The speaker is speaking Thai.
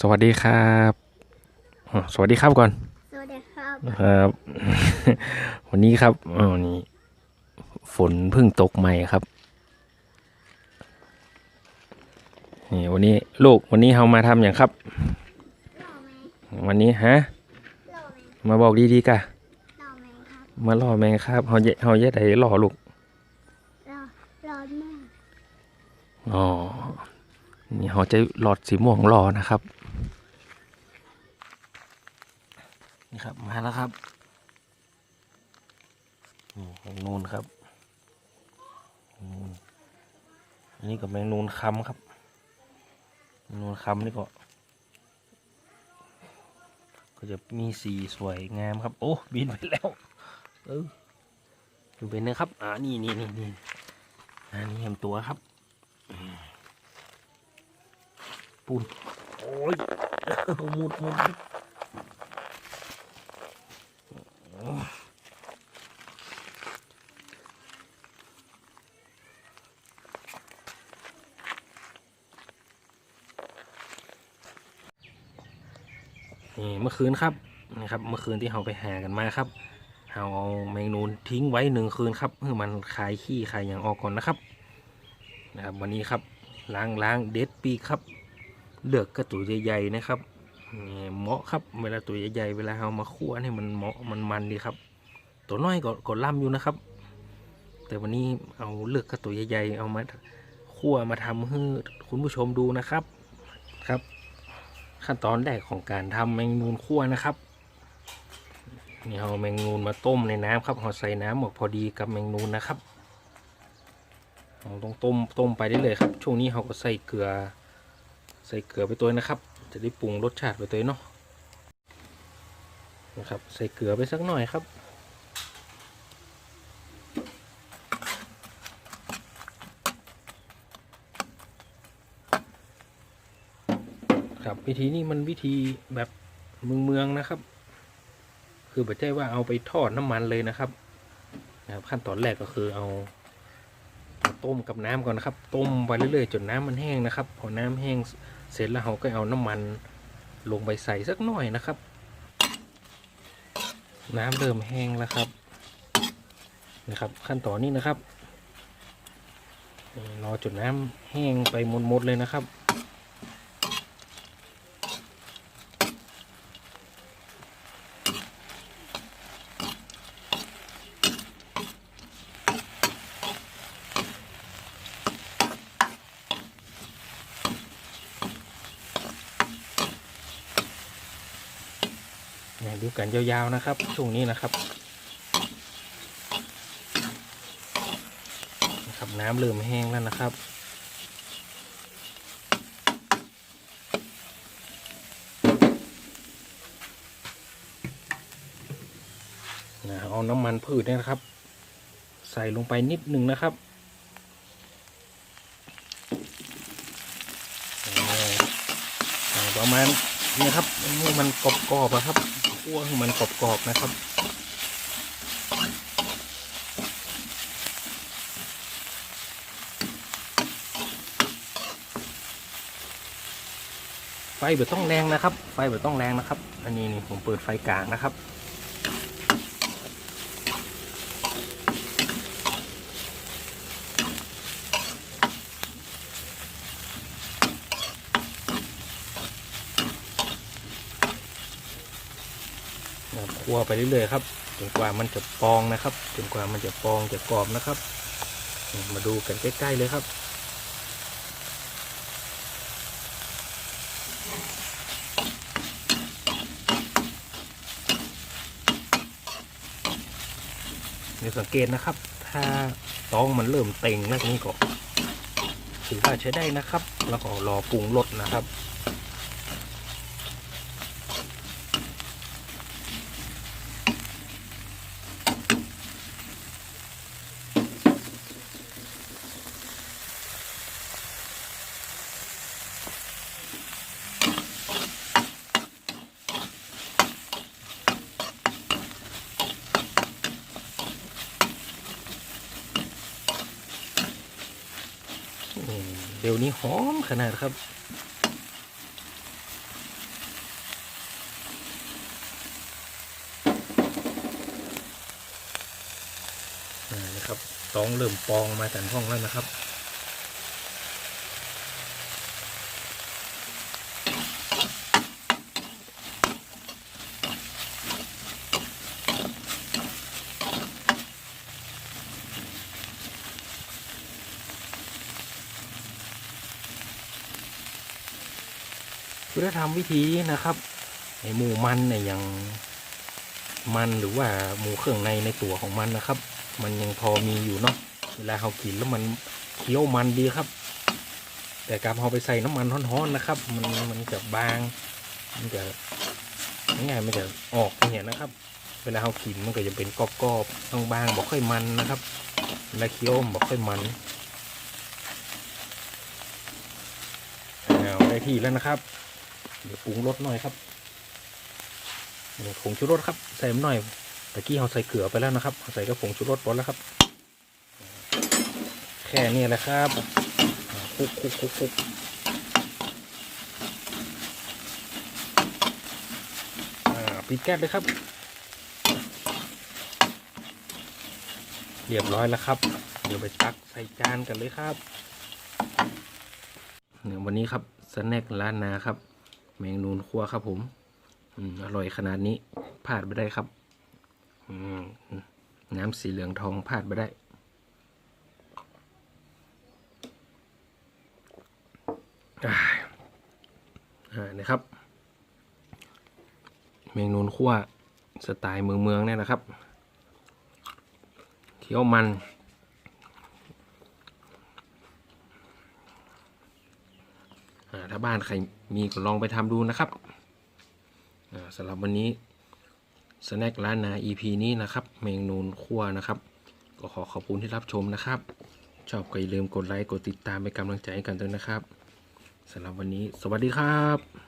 สวัสดีครับอ๋อสวัสดีครับก่อน สวัสดีครับ ครับ วันนี้ครับอ๋อนี่ฝนเพิ่งตกใหม่ครับ นี่วันนี้ลูกวันนี้เรามาทำอย่างครับหล่อไหมวันนี้ฮะหล่อไหมมาบอกดีๆกะหล่อไหมครับมาล่อแมงครับเฮาเยเฮาเยะไดล่อลูกหล่อร้อนมาก อ๋อ นี่เขาจะหลอดสีม่วงรอนะครับ นี่ครับมาแล้วครับแมงนูนครับอันนี้กับแมงนูนคำครับแมงนูนคำนี่ก็ ก็จะมีสีสวยงามครับ โอ้บินไปแล้วเออดูเป็นนะครับอ่านี่นี่นี่นี่อันนี้เห็นตัวครับปูนโอ้ยมุดมุด นี่เมื่อคืนครับนี่ครับ เมื่อคืนที่เราไปหากันมาครับเราเอาแมงนูนทิ้งไว้หนึ่งคืนครับเพื่อมันคลายขี้คลายอย่างออกก่อนนะครับ นะครับ วันนี้ครับล้างล้างเด็ดปีครับเลือกกระตัวใหญ่ๆนะครับ เหมาะครับ เวลาตัวใหญ่ๆเวลาเอามาคั่วให้มันเหมาะมันมันดีครับ ตัวน้อยก็ก็ล่ำอยู่นะครับ แต่วันนี้เอาเลือกกระตัวใหญ่ๆเอามาคั่วมาทำให้คุณผู้ชมดูนะครับครับ ขั้นตอนแรกของการทำแมงนูนคั่วนะครับนี่เอาแมงนูนมาต้มในน้ำครับเอาใส่น้ำหมกพอดีกับแมงนูนนะครับเราต้องต้มต้มไปได้เลยครับ ช่วงนี้เราก็ใส่เกลือ ใส่เกลือไปตัวนะครับ จะได้ปรุงรสชาติไปตัวเนาะนะครับใส่เกลือไปสักหน่อยครับ ครับวิธีนี้มันวิธีแบบเมืองเมืองๆนะครับ คือไม่ใช่ว่าเอาไปทอดน้ำมันเลยนะครับนะครับ ขั้นตอนแรกก็คือเอาเอาต้มกับน้ำก่อนนะครับ ต้มไปเรื่อยๆจนน้ำมันแห้งนะครับ พอน้ำแห้ง เสร็จแล้วเราก็เอาน้ำมันลงไปใส่สักหน่อยนะครับ น้ำเริ่มแห้งแล้วครับนะครับ ขั้นตอนนี้นะครับรอจุดน้ำแห้งไปหมดๆเลยนะครับ ดูกันยาวๆนะครับช่วงนี้นะครับนะครับน้ำเริ่มแห้งแล้วนะครับนะเอาน้ำมันพืชนนะครับ ใส่ลงไปนิดหนึ่งนะครับประมาณนี้ครับให้มันกรอบๆอะครับ คั่วให้มันกรอบๆนะครับ ไฟเบต้องแรงนะครับ ไฟเบต้องแรงนะครับ อันนี้นี่ผมเปิดไฟกลางนะครับ คั่วไปเรื่อยๆครับจนกว่ามันจะปองนะครับจนกว่ามันจะปองจะกรอบนะครับ มาดูกันใกล้ๆเลยครับเดี๋ยวสังเกตนะครับ ถ้าตองมันเริ่มเต็งแล้วนี้ก็ถือว่าใช้ได้นะครับ แล้วก็รอปรุงรสนะครับ ดี๋ยวนี้หอมขนาดครับ นะครับต้องเริ่มปองมาแต่ห้องแล้วนะครับ คือถ้าทำวิธีนะครับไอหมูมันเนี่ยยังมันหรือว่าหมูเครื่องในในตัวของมันนะครับ มันยังพอมีอยู่เนาะเวลาเรากินแล้วมันเคี้ยวมันดีครับ แต่การเอาไปใส่น้ำมันร้อนๆนะครับ มันมันจะบาง มันจะง่ายมันจะออกเงี้ยนะครับ เวลาเรากินมันก็จะเป็นกรอบๆบางๆบอกค่อยมันนะครับเวลาเคี้ยวบอกค่อยมันเอาได้ที่แล้วนะครับ เดี๋ยวปรุงรสหน่อยครับผงชูรสครับใส่มหน่อยตะกี้เราใส่เกลือไปแล้วนะครับเราใส่กระผงชูรสหมดแล้วครับ แค่นี้แหละครับคลุกคุกคุกคุกปิดแก๊สเลยครับ เรียบร้อยแล้วครับ เดี๋ยวไปตักใส่จานกันเลยครับเนี่ยวันนี้ครับสแน็คร้านนาครับ แมงนูนคั่วครับผมอืมอร่อยขนาดนี้พลาดไม่ได้ครับอืมน้ำสีเหลืองทองพลาดไม่ได้อ่าอ่านะครับแมงนูนคั่วสไตล์เมืองเมืองเนี่ยนะครับ เคี้ยวมัน อ่า ถ้าบ้านใครมีก็ลองไปทำดูนะครับสำหรับวันนี้สแน็คร้านนา EP นี้นะครับ เมนูนคั่วนะครับ ก็ขอขอบคุณที่รับชมนะครับ ชอบก็อย่าลืมกดไลค์ กดติดตามเป็นกำลังใจให้กันด้วยนะครับสำหรับวันนี้ สวัสดีครับ